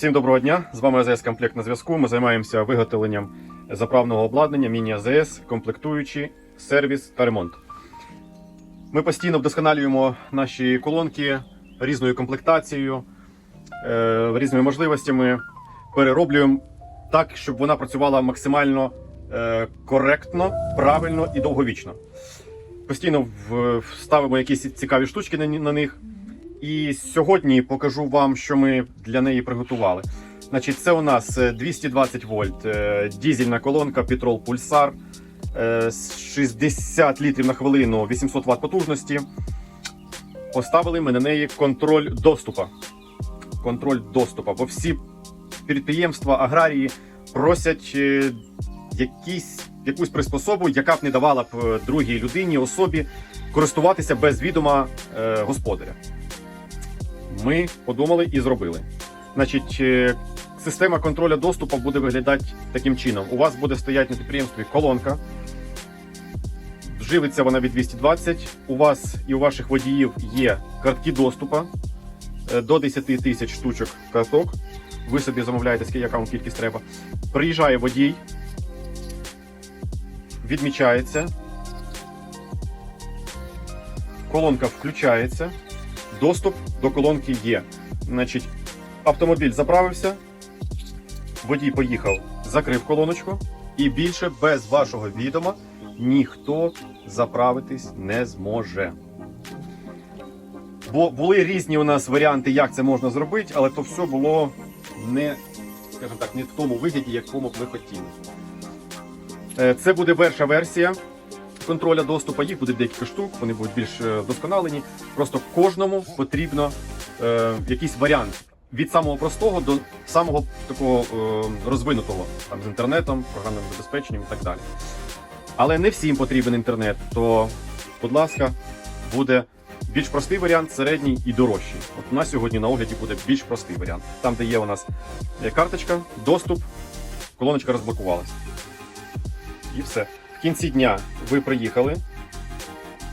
Всім доброго дня! З вами АЗС Комплект на зв'язку. Ми займаємося виготовленням заправного обладнання, міні-АЗС, комплектуючі, сервіс та ремонт. Ми постійно вдосконалюємо наші колонки різною комплектацією, е, різними можливостями, перероблюємо так, щоб вона працювала максимально е, коректно, правильно і довговічно. Постійно ставимо якісь цікаві штучки на них. І сьогодні покажу вам, що ми для неї приготували. Значить, це у нас е, 220 вольт, е, дізельна колонка Petrol е, 60 літрів на хвилину, 800 Вт потужності. Поставили ми на неї контроль доступу. Контроль доступу, бо всі підприємства, аграрії просять е, якісь, якусь приспособу, яка б не давала б е, другій людині, особі користуватися без відома е, господаря ми подумали і зробили. Значить, е, система контролю доступу буде виглядати таким чином: у вас буде стояти на підприємстві колонка. Живиться вона від 220. У вас і у ваших водіїв є картки доступу е, до 10 тисяч штучок карток. Ви собі замовляєте, яка вам кількість треба. Приїжджає водій, відмічається. Колонка включається доступ до колонки є. Значить, автомобіль заправився, водій поїхав, закрив колоночку, і більше без вашого відома ніхто заправитись не зможе. Бо були різні у нас варіанти, як це можна зробити, але то все було не, скажімо так, не в тому вигляді, якому б ви хотіли. Е, Це буде перша версія контроля доступу. Їх буде декілька штук, вони будуть більш е, вдосконалені. Просто кожному потрібно е, якийсь варіант від самого простого до самого такого е, розвинутого, там з інтернетом, програмним забезпеченням і так далі. Але не всім потрібен інтернет, то, будь ласка, буде більш простий варіант, середній і дорожчий. От у нас сьогодні на огляді буде більш простий варіант. Там, де є у нас е, карточка, доступ, колоночка розблокувалася. І все. В кінці дня ви приїхали,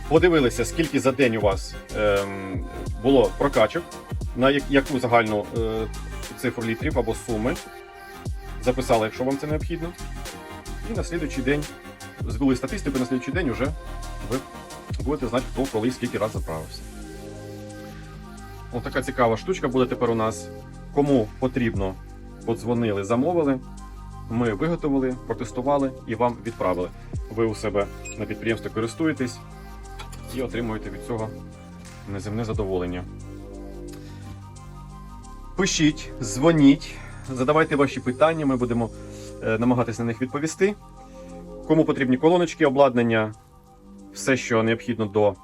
подивилися, скільки за день у вас ем, було прокачок, на як- яку загальну е, цифру літрів або суми. Записали, якщо вам це необхідно. І на слідуючий день звели статистику, на слідуючий день вже ви будете знати, хто коли скільки разів заправився. Ось така цікава штучка буде тепер у нас. Кому потрібно, подзвонили, замовили. Ми виготовили, протестували і вам відправили. Ви у себе на підприємстві користуєтесь і отримуєте від цього неземне задоволення. Пишіть, дзвоніть, задавайте ваші питання, ми будемо е, намагатися на них відповісти. Кому потрібні колоночки, обладнання, все, що необхідно до,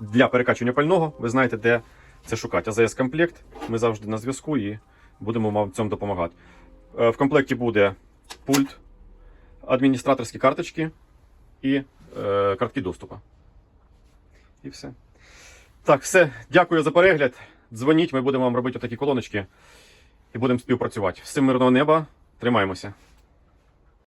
для перекачування пального, ви знаєте, де це шукати. АЗС комплект. Ми завжди на зв'язку і будемо вам в цьому допомагати. Е, В комплекті буде пульт, адміністраторські карточки і е, картки доступу. І все. Так, все. Дякую за перегляд. Дзвоніть, ми будемо вам робити такі колоночки і будемо співпрацювати. Всім мирного неба. Тримаємося.